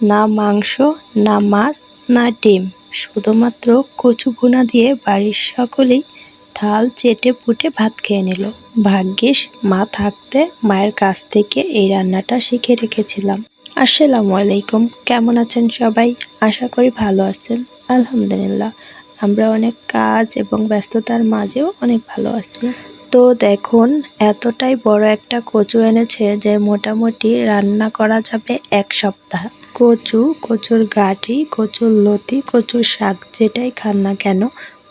না মাংস, না মাছ, না ডিম, শুধুমাত্র কচু ভুনা দিয়ে বাড়ির সকলেই থাল চেটে পুটে ভাত খেয়ে নিল। ভাগ্যিস মা থাকতে মায়ের কাছ থেকে এই রান্নাটা শিখে রেখেছিলাম। আসসালামু আলাইকুম, কেমন আছেন সবাই? আশা করি ভালো আছেন। আলহামদুলিল্লাহ, আমরা অনেক কাজ এবং ব্যস্ততার মাঝেও অনেক ভালো আছি। তো দেখুন, এতটাই বড় একটা কচু এনেছে যে মোটামুটি রান্না করা যাবে এক সপ্তাহ। কচু, কচুর গাঠি কচুর লতি, কচুর শাক যেটাই খান না কেন,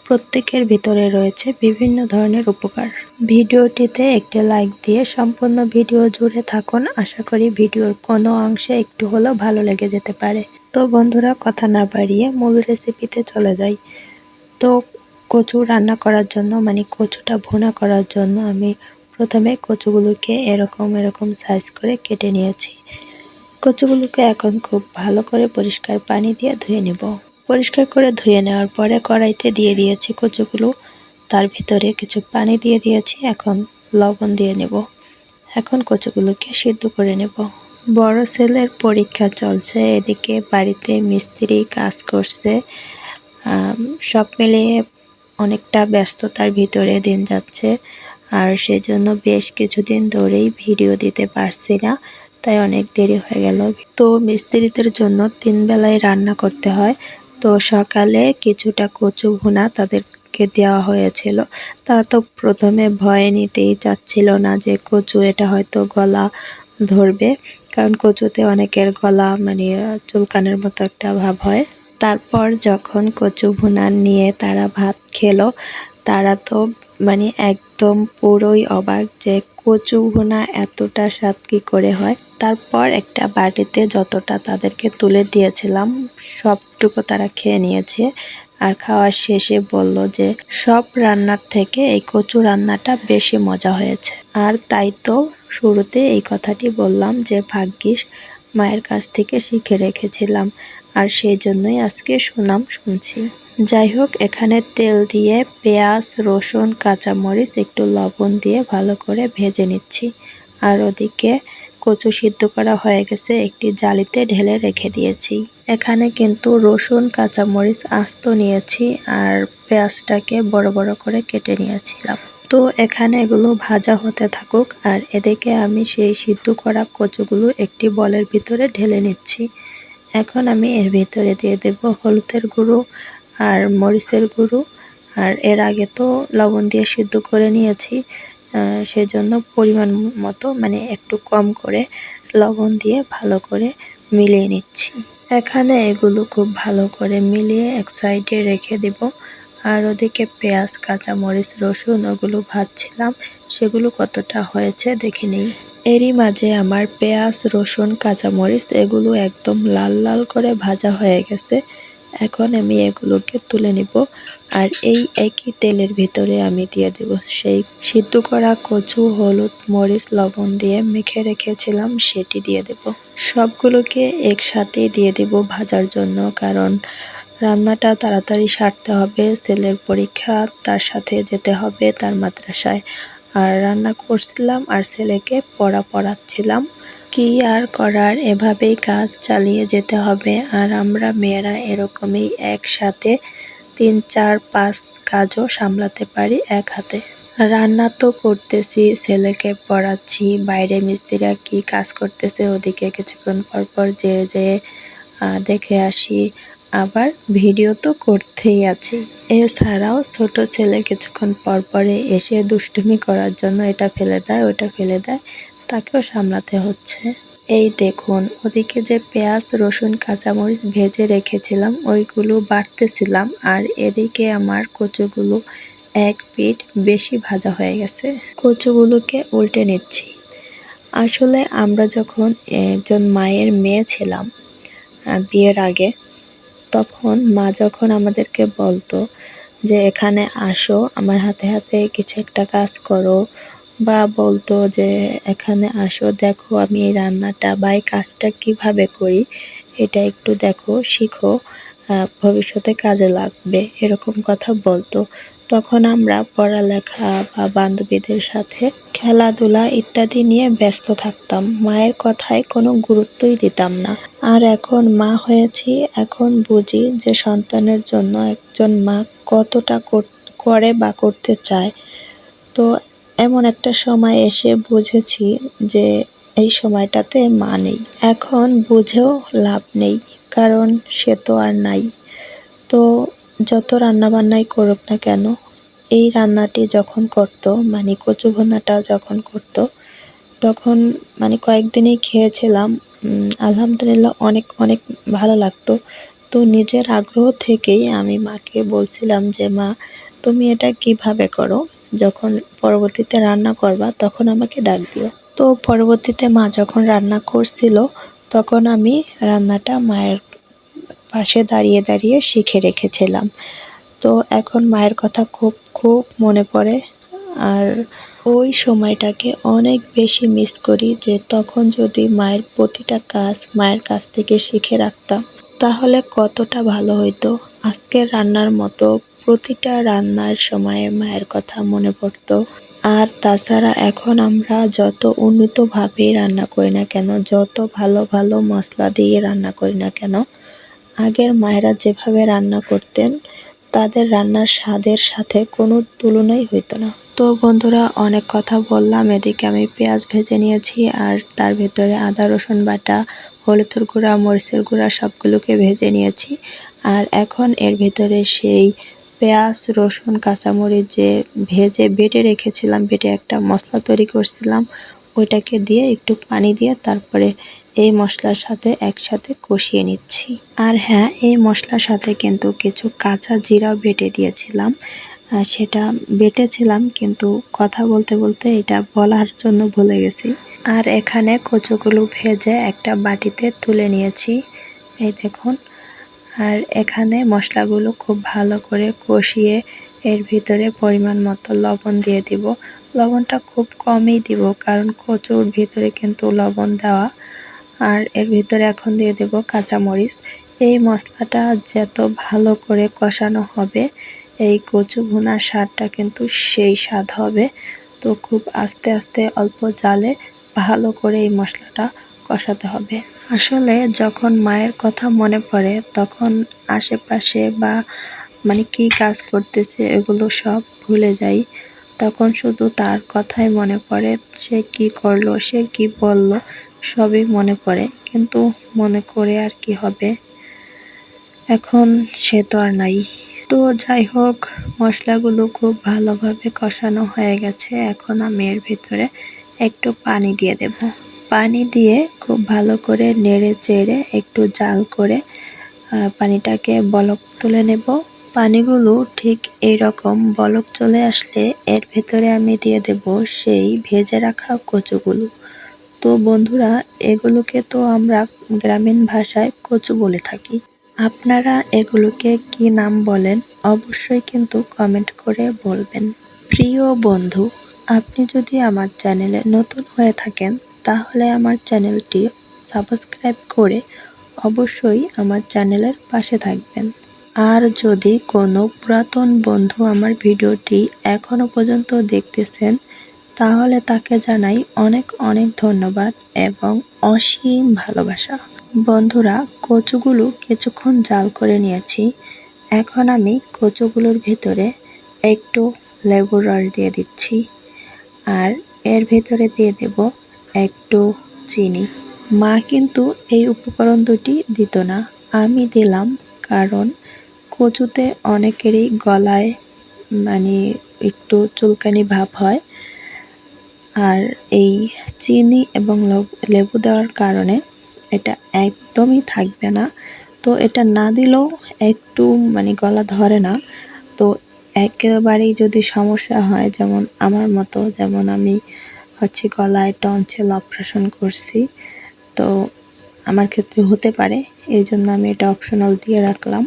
প্রত্যেকের ভিতরে রয়েছে বিভিন্ন ধরনের উপকার। ভিডিওটিতে একটি লাইক দিয়ে সম্পূর্ণ ভিডিও জুড়ে থাকুন। আশা করি ভিডিওর কোনো অংশে একটু হলেও ভালো লেগে যেতে পারে। তো বন্ধুরা, কথা না বাড়িয়ে মূল রেসিপিতে চলে যাই। তো কচু রান্না করার জন্য মানে কচুটা ভুনা করার জন্য আমি প্রথমে কচুগুলোকে এরকম এরকম সাইজ করে কেটে নিয়েছি। কচুগুলোকে এখন খুব ভালো করে পরিষ্কার পানি দিয়ে ধুয়ে নেব। পরিষ্কার করে ধুয়ে নেওয়ার পরে কড়াইতে দিয়ে দিয়েছি কচুগুলো। তার ভিতরে কিছু পানি দিয়ে দিয়েছি, এখন লবণ দিয়ে নেব। এখন কচুগুলোকে সিদ্ধ করে নেব। বড় ছেলের পরীক্ষা চলছে, এদিকে বাড়িতে মিস্ত্রি কাজ করছে। সব মিলিয়ে অনেকটা ব্যস্ততার ভিতরে দিন যাচ্ছে। আর সেজন্য বেশ কিছুদিন ধরেই ভিডিও দিতে পারছি না। তাই অনেক দেরি হয়ে গেল। তো মিস্ত্রিদের জন্য তিন বেলায় রান্না করতে হয়। তো সকালে কিছুটা কচু ভুনা তাদেরকে দেওয়া হয়েছিল। তা তো প্রথমে ভয় নিতেই চাচ্ছিল না যে কচু এটা হয়তো গলা ধরবে, কারণ কচুতে অনেকের গলা মানে চুলকানের মতো একটা ভাব হয়। তারপর যখন কচু ভুনা নিয়ে তারা ভাত খেলো, তারা তো মানে একদম পুরোই অবাক যে কচু ভুনা এতটা স্বাদ কী করে হয়। তারপর একটা বাটিতে যতটা তাদেরকে তুলে দিয়েছিলাম, সবটুকু তারা খেয়ে নিয়েছে আর খাওয়ার শেষে বলল যে সব রান্নার থেকে এই কচু রান্নাটা বেশি মজা হয়েছে। আর তাই তো শুরুতে এই কথাটি বললাম যে ভাগ্যিস মায়ের কাছ থেকে শিখে রেখেছিলাম আর সেই জন্যই আজকে সুনাম শুনছি। যাই হোক এখানে তেল দিয়ে পেঁয়াজ, রসুন, কাঁচামরিচ, একটু লবণ দিয়ে ভালো করে ভেজে নিচ্ছি। আর ওদিকে কচু সিদ্ধ করা হয়ে গেছে, একটি জালিতে ঢেলে রেখে দিয়েছি। এখানে কিন্তু রসুন, কাঁচামরিচ আস্ত নিয়েছি আর পেঁয়াজটাকে বড় বড় করে কেটে নিয়েছিলাম। তো এখানে এগুলো ভাজা হতে থাকুক আর এদিকে আমি সেই সিদ্ধ করা কচুগুলো একটি বলের ভিতরে ঢেলে নিচ্ছি। এখন আমি এর ভিতরে দিয়ে দেব হলুদের গুঁড়ো আর মরিচের গুঁড়ো। আর এর আগে তো লবণ দিয়ে সিদ্ধ করে নিয়েছি সেজন্য পরিমাণ মতো মানে একটু কম করে লবণ দিয়ে ভালো করে মিলিয়ে নিচ্ছি। এখানে এগুলো খুব ভালো করে মিলিয়ে এক সাইডে রেখে দেব। আর ওদিকে পেঁয়াজ, কাঁচামরিচ, রসুন ওগুলো ভাজছিলাম, সেগুলো কতটা হয়েছে দেখে নিই। এরই মাঝে আমার পেঁয়াজ, রসুন, কাঁচামরিচ এগুলো একদম লাল লাল করে ভাজা হয়ে গেছে। এখন আমি এগুলোকে তুলে নিব আর এই একই তেলের ভিতরে আমি দিয়ে দেব সেই সিদ্ধ করা কচু, হলুদ, মরিচ, লবণ দিয়ে মেখে রেখেছিলাম, সেটি দিয়ে দেব। সবগুলোকে একসাথে দিয়ে দেব ভাজার জন্য, কারণ রান্নাটা তাড়াতাড়ি সারতে হবে ছেলের পরীক্ষা তার সাথে যেতে হবে তার মাদ্রাসায়। আর রান্না করছিলাম আর ছেলেকে পড়া পড়াচ্ছিলাম। কি আর করার, এভাবেই কাজ চালিয়ে যেতে হবে। আর আমরা মেয়েরা এরকমই একসাথে তিন, চার, পাঁচ কাজও সামলাতে পারি এক হাতে। রান্না তো করতেছি, ছেলেকে পড়াচ্ছি, বাইরে মিস্ত্রিরা কি কাজ করতেছে ওদিকে কিছুক্ষণ পর পর যে যে দেখে আসি। আবার ভিডিও তো করতেই আছি। এছাড়াও ছোট ছেলে কিছুক্ষণ পর পরে এসে দুষ্টুমি করার জন্য এটা ফেলে দেয়, ওটা ফেলে দেয়। তাকেও সামলাতে হচ্ছে। এই দেখুন, ওদিকে যে পেঁয়াজ, রসুন, কাঁচামরিচ ভেজে রেখেছিলাম, ওইগুলো বাড়তেছিলাম আর এদিকে আমার কচুগুলো এক পিঠ বেশি ভাজা হয়ে গেছে। কচুগুলোকে উল্টে নিচ্ছি। আসলে আমরা যখন একজন মায়ের মেয়ে ছিলাম বিয়ের আগে, তখন মা যখন আমাদেরকে বলতো যে, এখানে আসো, আমার হাতে হাতে কিছু একটা কাজ করো বা বলতো যে, এখানে আসো, দেখো আমি এই রান্নাটা বা এই কাজটা কীভাবে করি, এটা একটু দেখো, শিখো ভবিষ্যতে কাজে লাগবে, এরকম কথা বলতো। তখন আমরা পড়ালেখা বা বান্ধবীদের সাথে খেলাধুলা ইত্যাদি নিয়ে ব্যস্ত থাকতাম। মায়ের কথায় কোনো গুরুত্বই দিতাম না। আর এখন মা হয়েছি, এখন বুঝি যে সন্তানের জন্য একজন মা কতটা করে বা করতে চায়। তো এমন একটা সময় এসে বুঝেছি যে এই সময়টাতে মা নেই। এখন বুঝেও লাভ নেই, কারণ সে তো আর নাই। তো যত রান্নাবান্নাই করুক না কেন, এই রান্নাটি যখন করতো মানে কচু ভুনাটা যখন করতো, তখন মানে কয়েকদিনই খেয়েছিলাম। আলহামদুলিল্লাহ অনেক অনেক ভালো লাগতো। তো নিজের আগ্রহ থেকেই আমি মাকে বলছিলাম যে, মা, তুমি এটা কীভাবে করো? যখন পরবর্তীতে রান্না করবা, তখন আমাকে ডাক দিও। তো পরবর্তীতে মা যখন রান্না করছিল, তখন আমি রান্নাটা মায়ের পাশে দাঁড়িয়ে দাঁড়িয়ে শিখে রেখেছিলাম। তো এখন মায়ের কথা খুব খুব মনে পড়ে। আর ওই সময়টাকে অনেক বেশি মিস করি যে তখন যদি মায়ের প্রতিটা কাজ মায়ের কাছ থেকে শিখে রাখতাম, তাহলে কতটা ভালো হইতো। আজকের রান্নার মতো প্রতিটা রান্নার সময়ে মায়ের কথা মনে পড়তো। আর তাছাড়া এখন আমরা যত উন্নতভাবে রান্না করি না কেন, যত ভালো ভালো মশলা দিয়ে রান্না করি না কেন, আগের মায়েরা যেভাবে রান্না করতেন, তাদের রান্নার স্বাদের সাথে কোনো তুলনাই হইতো না। তো বন্ধুরা, অনেক কথা বললাম, এদিকে আমি পেঁয়াজ ভেজে নিয়েছি আর তার ভেতরে আদা, রসুন বাটা, হলুদের গুঁড়া, মরিচের গুঁড়া সবগুলোকে ভেজে নিয়েছি। আর এখন এর ভেতরে সেই পেঁয়াজ, রসুন, কাঁচামরিচ যে ভেজে বেটে রেখেছিলাম, বেটে একটা মশলা তৈরি করছিলাম, ওইটাকে দিয়ে একটু পানি দিয়ে তারপরে এই মশলার সাথে একসাথে কষিয়ে নিচ্ছি। আর হ্যাঁ এই মশলার সাথে কিন্তু কিছু কাঁচা জিরাও বেটে দিয়েছিলাম। সেটা বেটেছিলাম, কিন্তু কথা বলতে বলতে এটা বলার জন্য ভুলে গেছি। আর এখানে কচুগুলো ভেজে একটা বাটিতে তুলে নিয়েছি। এই দেখুন আর এখানে মশলাগুলো খুব ভালো করে কষিয়ে এর ভিতরে পরিমাণ মতো লবণ দিয়ে দিব। লবণটা খুব কমই দিব, কারণ কচুর ভিতরে কিন্তু লবণ দেওয়া। আর এর ভিতরে এখন দিয়ে দেব কাঁচামরিচ। এই মশলাটা যত ভালো করে কষানো হবে, এই কচু ভুনার স্বাদটা কিন্তু সেই স্বাদ হবে। তো খুব আস্তে আস্তে অল্প জালে ভালো করে এই মশলাটা কষাতে হবে। আসলে যখন মায়ের কথা মনে পড়ে, তখন আশেপাশে বা মানে কি কাজ করতেছে এগুলো সব ভুলে যাই। তখন শুধু তার কথাই মনে পড়ে, সে কি করল, সে কি বলল, সবই মনে পড়ে। কিন্তু মনে করে আর কি হবে? এখন সে তো আর নাই। তো যাই হোক, মশলাগুলো খুব ভালোভাবে কষানো হয়ে গেছে। এখন আমি এর ভিতরে একটু পানি দিয়ে দেব। পানি দিয়ে খুব ভালো করে নেড়ে চেড়ে একটু জাল করে পানিটাকে বলক তুলে নেব। পানিগুলো ঠিক এইরকম বলক চলে আসলে এর ভেতরে আমি দিয়ে দেব সেই ভেজে রাখা কচুগুলো। তো বন্ধুরা, এগুলোকে তো আমরা গ্রামীণ ভাষায় কচু বলে থাকি। আপনারা এগুলোকে কি নাম বলেন অবশ্যই কিন্তু কমেন্ট করে বলবেন। প্রিয় বন্ধু, আপনি যদি আমার চ্যানেলে নতুন হয়ে থাকেন তাহলে আমার চ্যানেলটি সাবস্ক্রাইব করে অবশ্যই আমার চ্যানেলের পাশে থাকবেন। আর যদি কোনো পুরাতন বন্ধু আমার ভিডিওটি এখনও পর্যন্ত দেখতেছেন, তাহলে তাকে জানাই অনেক অনেক ধন্যবাদ এবং অসীম ভালোবাসা। বন্ধুরা, কচুগুলো কিছুক্ষণ জাল করে নিয়েছি। এখন আমি কচুগুলোর ভিতরে একটু লেবুর রস দিয়ে দিচ্ছি। আর এর ভিতরে দিয়ে দেব একটু চিনি। মা কিন্তু এই উপকরণ দুটি দিত না। আমি দিলাম কারণ কচুতে অনেকেরই গলায় মানে একটু চুলকানি ভাব হয়। আর এই চিনি এবং লব- দেওয়ার কারণে এটা একদমই থাকবে না। তো এটা না দিলেও একটু মানে গলা ধরে না। তো একেবারেই যদি সমস্যা হয়, যেমন আমার মতো, যেমন আমি হচ্ছে গলায় টনসিল অপারেশন করছি। তো আমার ক্ষেত্রে হতে পারে এই জন্য আমি এটা অপশনাল দিয়ে রাখলাম।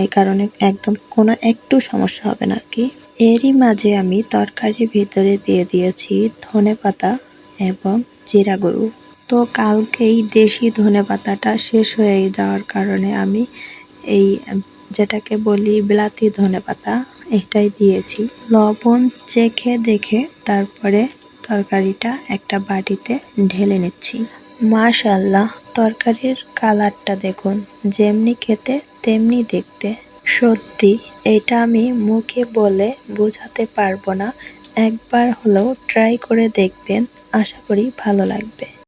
এই কারণে একদম কোনো একটু সমস্যা হবে না আর কি এরই মাঝে আমি তরকারির ভিতরে দিয়ে দিয়েছি ধনে পাতা এবং জিরা গরু তো কালকেই দেশি ধনে পাতাটা শেষ হয়ে যাওয়ার কারণে আমি এই যেটাকে বলি বিলাতি ধনেপাতা এটাই দিয়েছি। লবণ চেখে দেখে তারপরে তরকারিটা একটা বাটিতে ঢেলে নিচ্ছি। মাশাল্লাহ তরকারির কালারটা দেখুন। যেমনি খেতে, তেমনি দেখতে। সত্যি, এটা আমি মুখে বলে বোঝাতে পারব না। একবার হলেও ট্রাই করে দেখবেন। আশা করি ভালো লাগবে।